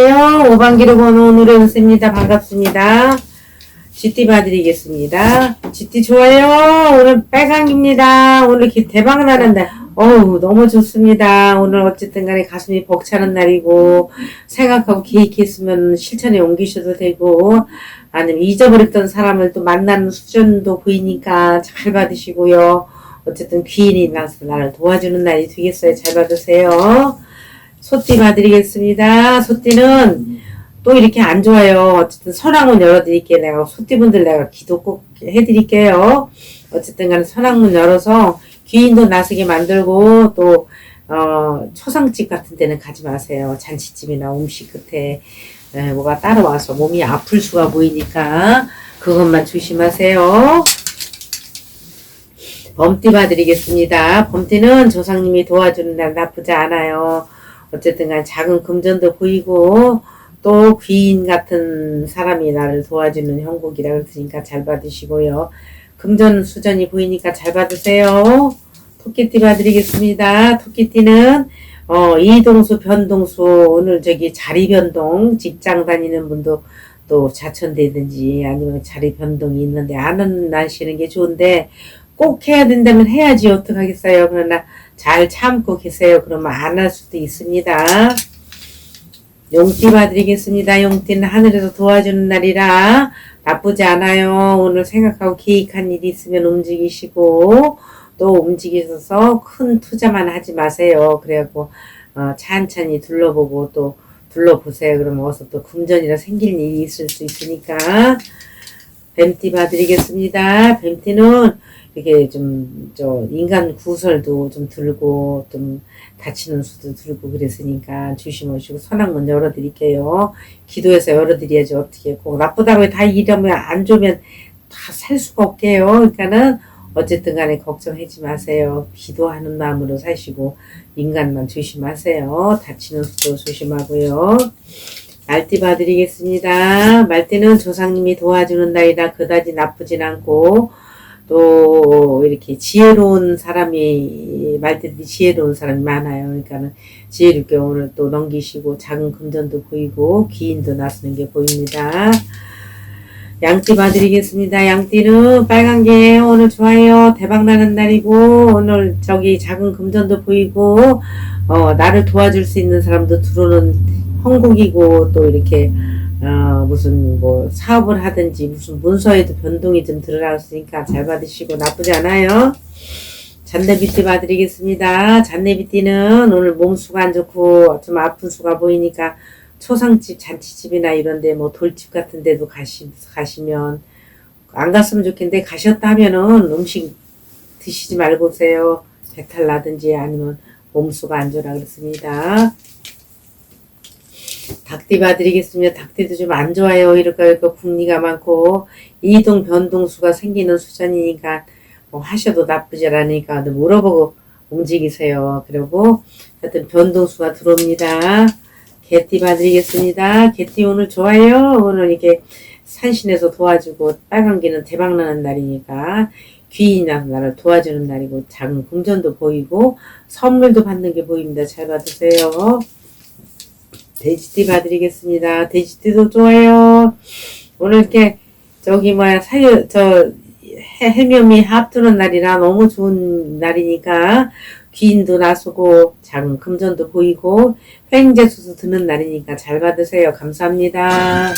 5반기로 번 오늘의 운세입니다. 반갑습니다. GT 봐드리겠습니다. GT 좋아요. 오늘 빨강입니다. 오늘 기- 대박 나는 날. 어우, 너무 좋습니다. 오늘 어쨌든 간에 가슴이 벅차는 날이고, 생각하고 계획했으면 실천에 옮기셔도 되고, 아니면 잊어버렸던 사람을 또 만나는 수준도 보이니까 잘 받으시고요. 어쨌든 귀인이 나서 나를 도와주는 날이 되겠어요. 잘 받으세요. 소띠 봐드리겠습니다. 소띠는 또 이렇게 안 좋아요. 어쨌든 선왕문 열어드릴게요. 내가 소띠분들 내가 기도 꼭 해드릴게요. 어쨌든 간에 선왕문 열어서 귀인도 나서게 만들고 또 어, 초상집 같은 데는 가지 마세요. 잔치집이나 음식 끝에 에, 뭐가 따라와서 몸이 아플 수가 보이니까 그것만 조심하세요. 범띠 봐드리겠습니다. 범띠는 조상님이 도와주는 날 나쁘지 않아요. 어쨌든 간 작은 금전도 보이고 또 귀인 같은 사람이 나를 도와주는 형국이라 그랬으니까 잘 받으시고요. 금전 수전이 보이니까 잘 받으세요. 토끼띠 봐드리겠습니다. 토끼띠는 어, 이동수, 변동수, 오늘 저기 자리 변동, 직장 다니는 분도 또 자천되든지 아니면 자리 변동이 있는데 안 하시는 게 좋은데 꼭 해야 된다면 해야지 어떡하겠어요. 그러나 잘 참고 계세요. 그러면 안 할 수도 있습니다. 용띠 봐드리겠습니다. 용띠는 하늘에서 도와주는 날이라 나쁘지 않아요. 오늘 생각하고 계획한 일이 있으면 움직이시고 또 움직이셔서 큰 투자만 하지 마세요. 그래갖고 어, 찬찬히 둘러보고 또 둘러보세요. 그러면 어서 또 금전이라 생길 일이 있을 수 있으니까 뱀띠 봐드리겠습니다. 뱀띠는 이게 좀, 저, 인간 구설도 좀 들고, 좀, 다치는 수도 들고 그랬으니까 조심하시고, 선악문 열어드릴게요. 기도해서 열어드려야지, 어떻게. 꼭 나쁘다고 다 이러면, 안 좋으면 다 살 수가 없게요. 그러니까는, 어쨌든 간에 걱정하지 마세요. 기도하는 마음으로 사시고, 인간만 조심하세요. 다치는 수도 조심하고요. 말띠 봐드리겠습니다. 말띠는 조상님이 도와주는 날이라 그다지 나쁘진 않고, 또 이렇게 지혜로운 사람이 말들이 지혜로운 사람이 많아요. 그러니까는 지혜롭게 오늘 또 넘기시고 작은 금전도 보이고 귀인도 나서는 게 보입니다. 양띠 봐드리겠습니다. 양띠는 빨간 게 오늘 좋아요. 대박 나는 날이고 오늘 저기 작은 금전도 보이고 어 나를 도와줄 수 있는 사람도 들어오는 형국이고 또 이렇게 어, 무슨 뭐 사업을 하든지 무슨 문서에도 변동이 좀 들어갔으니까 잘 받으시고 나쁘지 않아요. 잔내비띠 봐드리겠습니다. 잔내비띠는 오늘 몸수가 안 좋고 좀 아픈 수가 보이니까 초상집, 잔치집이나 이런데 뭐 돌집 같은 데도 가시, 가시면 안 갔으면 좋겠는데 가셨다 하면은 음식 드시지 말고 오세요. 배탈 나든지 아니면 몸수가 안 좋으라 그랬습니다. 닭띠 봐드리겠습니다. 닭띠도 좀 안 좋아요. 이럴까 이럴까 국리가 많고 이동 변동수가 생기는 수전이니까 뭐 하셔도 나쁘지 않으니까 물어보고 움직이세요. 그리고 하여튼 변동수가 들어옵니다. 개띠 봐드리겠습니다. 개띠 오늘 좋아요. 오늘 이게 산신에서 도와주고 빨간기는 대박나는 날이니까 귀인이나 나를 도와주는 날이고 작은 금전도 보이고 선물도 받는 게 보입니다. 잘 받으세요. 돼지띠 봐드리겠습니다. 돼지띠도 좋아요. 오늘 이렇게 저기 뭐야 사유 저 해- 해묘미 합두는 날이라 너무 좋은 날이니까 귀인도 나서고 작은 금전도 보이고 횡재수도 드는 날이니까 잘 받으세요. 감사합니다.